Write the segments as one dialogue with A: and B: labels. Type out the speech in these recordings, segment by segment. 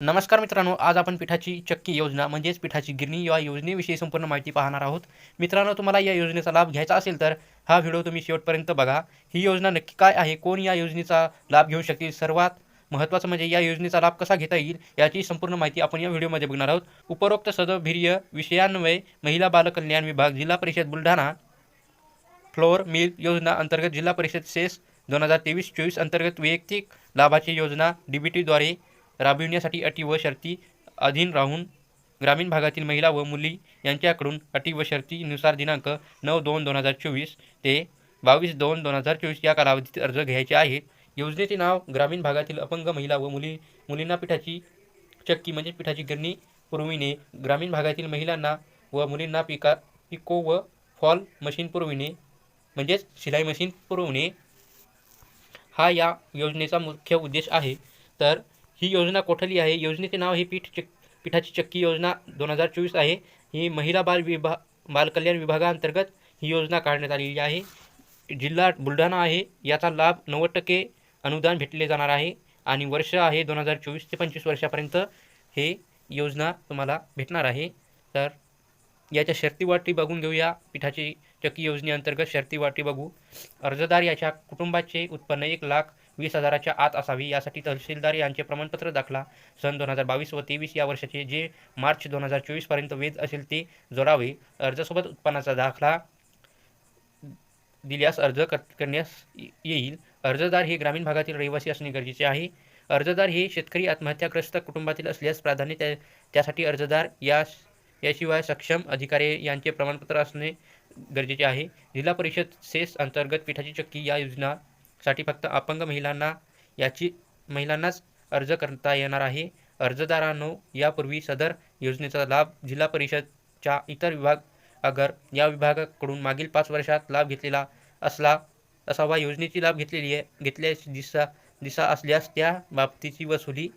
A: नमस्कार मित्रांनो आज आपण पिठाची चक्की योजना म्हणजेच पिठाची गिरणी या योजनेविषयी संपूर्ण माहिती पाहणार आहोत. मित्रांनो तुम्हाला या योजनेचा लाभ घ्यायचा असेल तर हा व्हिडिओ तुम्ही शेवटपर्यंत बघा. ही योजना नक्की काय आहे कोण या योजनेचा लाभ घेऊ शकतील सर्वात महत्त्वाचं म्हणजे या योजनेचा लाभ कसा घेता येईल याची संपूर्ण माहिती आपण या व्हिडिओमध्ये बघणार आहोत. उपरोक्त सदभिर्य विषयान्वय महिला बालकल्याण विभाग जिल्हा परिषद बुलढाणा फ्लोअर मिल योजना अंतर्गत जिल्हा परिषद सेस दोन हजार तेवीस चोवीस अंतर्गत वैयक्तिक लाभाची योजना डी बी टीद्वारे राबविण्यासाठी अटी व शर्ती अधीन राहून ग्रामीण भागातील महिला व मुली यांच्याकडून अटी व शर्तीनुसार दिनांक नऊ दोन दोन हजार चोवीस ते बावीस दोन दोन हजार चोवीस या कालावधीत अर्ज घ्यायचे आहे. योजनेचे नाव ग्रामीण भागातील अपंग महिला व मुली मुलींना पिठाची चक्की म्हणजे पिठाची गिरणी पुरविणे ग्रामीण भागातील महिलांना व मुलींना पिका पिको व फॉल मशीन पुरविणे म्हणजेच शिलाई मशीन पुरवणे. हा या योजनेचा मुख्य उद्देश आहे. तर ही योजना कोठली आहे? योजनेचे नाव हे पीठ चक पिठाची चक्की योजना दोन हजार चोवीस आहे. ही महिला बाल विभा बालकल्याण विभागाअंतर्गत ही योजना काढण्यात आलेली आहे. जिल्हा बुलढाणा आहे. याचा लाभ नव्वद टक्के अनुदान भेटले जाणार आहे आणि वर्ष आहे दोन हजार चोवीस ते पंचवीस वर्षापर्यंत हे योजना तुम्हाला भेटणार आहे. तर याच्या शर्तीवाटी बघून घेऊया. पिठाची चक्की योजनेअंतर्गत शर्तीवाटी बघू. अर्जदार याच्या कुटुंबाचे उत्पन्न एक लाख वीस हजाराच्या आत असावे. यासाठी तहसीलदार यांचे प्रमाणपत्र दाखला. सन दोन हजार बावीस व तेवीस या वर्षाचे जे मार्च दोन हजार चोवीसपर्यंत वेद असेल ते जोडावे. अर्जासोबत उत्पन्नाचा दाखला दिल्यास अर्ज कर करण्यास येईल. अर्जदार हे ग्रामीण भागातील रहिवासी असणे गरजेचे आहे. अर्जदार हे शेतकरी आत्महत्याग्रस्त कुटुंबातील असल्यास प्राधान्य त्या त्यासाठी अर्जदार या याशिवाय सक्षम अधिकारी यांचे प्रमाणपत्र असणे गरजेचे आहे. जिल्हा परिषद सेस अंतर्गत पिठाची चक्की या योजना साठी फक्त अपंग महिलांना याची महिलांनाच अर्ज करता येणार आहे. अर्जदारांनो यापूर्वी सदर योजनेचा लाभ जिल्हा परिषदच्या इतर विभाग अगर या विभागाकडून मागील पाच वर्षात लाभ घेतलेला असला असावा योजनेची लाभ घेतलेली आहे घेतल्यास दिसा दिसा असल्यास त्या बाबतीची वसुली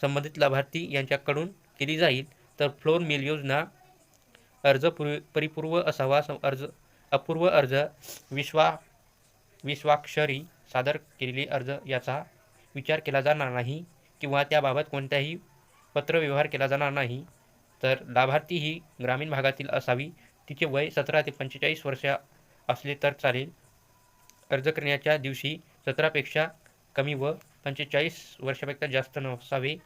A: संबंधित लाभार्थी यांच्याकडून केली जाईल. तर फ्लोर मिल योजना अर्ज परिपूर्व असावा अर्ज अपूर्व अर्ज विश्वा विश्वाक्षरी सादर केलेली अर्ज याचा विचार केला जाणार नाही किंवा त्याबाबत कोणताही पत्रव्यवहार केला जाणार नाही तर लाभार्थी ही ग्रामीण भागातील असावी. तिचे वय सतरा ते पंचेचाळीस वर्ष असले तर चालेल. अर्ज करण्याच्या दिवशी सतरापेक्षा कमी व पंचेचाळीस वर्षापेक्षा जास्त नसावे.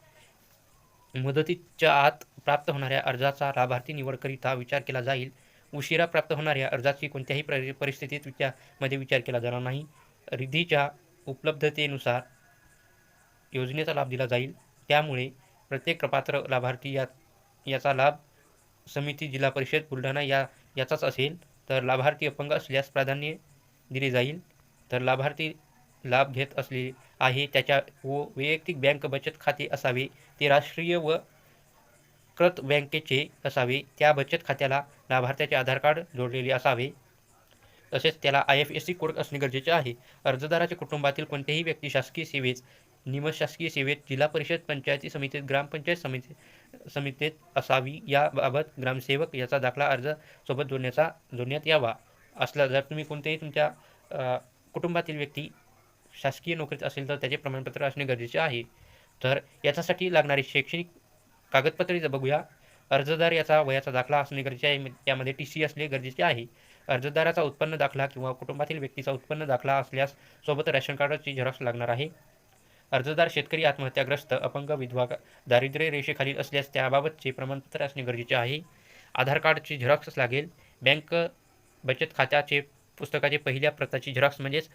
A: मुदतीच्या आत प्राप्त होणाऱ्या अर्जाचा लाभार्थी निवडकरिता विचार केला जाईल. उशिरा प्राप्त होणाऱ्या अर्जाची कोणत्याही परि परिस्थितीत विचारमध्ये विचार केला जाणार नाही. निधीच्या उपलब्धतेनुसार योजनेचा लाभ दिला जाईल. त्यामुळे प्रत्येक पात्र लाभार्थी या याचा लाभ समिती जिल्हा परिषद बुलढाणा या याचाच असेल. तर लाभार्थी अपंग असल्यास प्राधान्य दिले जाईल. तर लाभार्थी लाभ घेत असले आहे त्याच्या व वैयक्तिक बँक बचत खाते असावे ते राष्ट्रीय व कृत बँकेचे असावे. त्या बचत खात्याला लाभार्थ्याचे आधार कार्ड जोडलेले असावे. तसेच त्याला I F S C code असणे गरजेचे आहे. अर्जदाराच्या कुटुंबातील कोणतेही व्यक्ती शासकीय सेवेत निमशासकीय सेवेत जिल्हा परिषद पंचायती समितीत ग्रामपंचायत समिती समितीत असावी याबाबत ग्रामसेवक याचा दाखला अर्ज सोबत जोडण्याचा जोडण्यात यावा. असला जर तुम्ही कोणतेही तुमच्या कुटुंबातील व्यक्ती शासकीय नोकरीत असेल तर त्याचे प्रमाणपत्र असणे गरजेचे आहे. तर याच्यासाठी लागणारी शैक्षणिक कागदपत्रे जर बघूया. अर्जदार याचा वयाचा दाखला असणे गरजेचे आहे. त्यामध्ये टी सी असणे गरजेचे आहे. अर्जदाराचा उत्पन्न दाखला किंवा कुटुंबातील व्यक्तीचा उत्पन्न दाखला असल्यास सोबत रॅशन कार्डाची झेरॉक्स लागणार आहे. अर्जदार शेतकरी आत्महत्याग्रस्त अपंग विधवा दारिद्र्य रेषेखालील असल्यास त्याबाबतचे प्रमाणपत्र असणे गरजेचे आहे. आधार कार्डची झेरॉक्स लागेल. बँक बचत खात्याचे पुस्तकाचे पहिल्या प्रताची झेरॉक्स म्हणजेच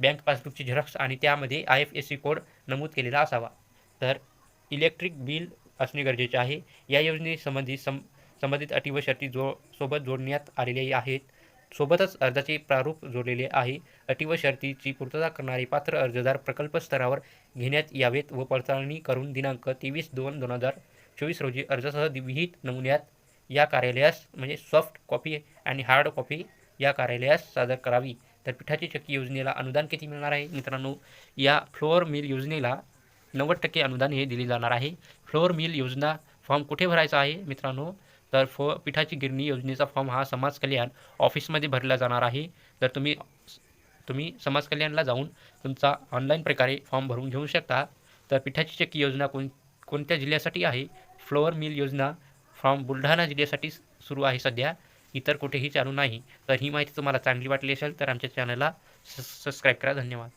A: बँक पासबुकची झेरॉक्स आणि त्यामध्ये I F S C code नमूद केलेला असावा. तर इलेक्ट्रिक बिल असणे गरजेचे आहे. या योजनेसंबंधी सं संबंधित अटी व शर्ती जो सोबत जोडण्यात आलेले आहेत. सोबतच अर्जाचे प्रारूप जोडलेले आहे. अटी व शर्तीची पूर्तता करणारे पात्र अर्जदार प्रकल्प स्तरावर घेण्यात यावेत व पडताळणी करून दिनांक तेवीस दोन दोन हजार चोवीस रोजी अर्जासह विहित नमुन्यात या कार्यालयास म्हणजे सॉफ्ट कॉपी आणि हार्ड कॉपी या कार्यालयास सादर करावी. तर पिठाची चक्की योजनेला अनुदान किती मिळणार आहे? मित्रांनो या फ्लोअर मिल योजनेला नव्वद टक्के अनुदान हे दिले जाणार आहे. फ्लोअर मिल योजना फॉर्म कुठे भरायचा आहे? मित्रांनो तर फो पिठाची गिरणी योजनेचा फॉर्म हा समाज कल्याण ऑफिसमध्ये भरला जाणार आहे. तर तुम्ही तुम्ही समाज कल्याणला जाऊन तुमचा ऑनलाईन प्रकारे फॉर्म भरून घेऊ शकता. तर पिठाची चक्की योजना कोण कोणत्या जिल्ह्यासाठी आहे? फ्लोअर मिल योजना फ्रॉम बुलढाणा जिल्ह्यासाठी सुरू आहे सध्या. इतर कुठेही चालू नाही. तर ही माहिती तुम्हाला चांगली वाटली असेल तर आमच्या चॅनलला सबस्क्राईब करा. धन्यवाद.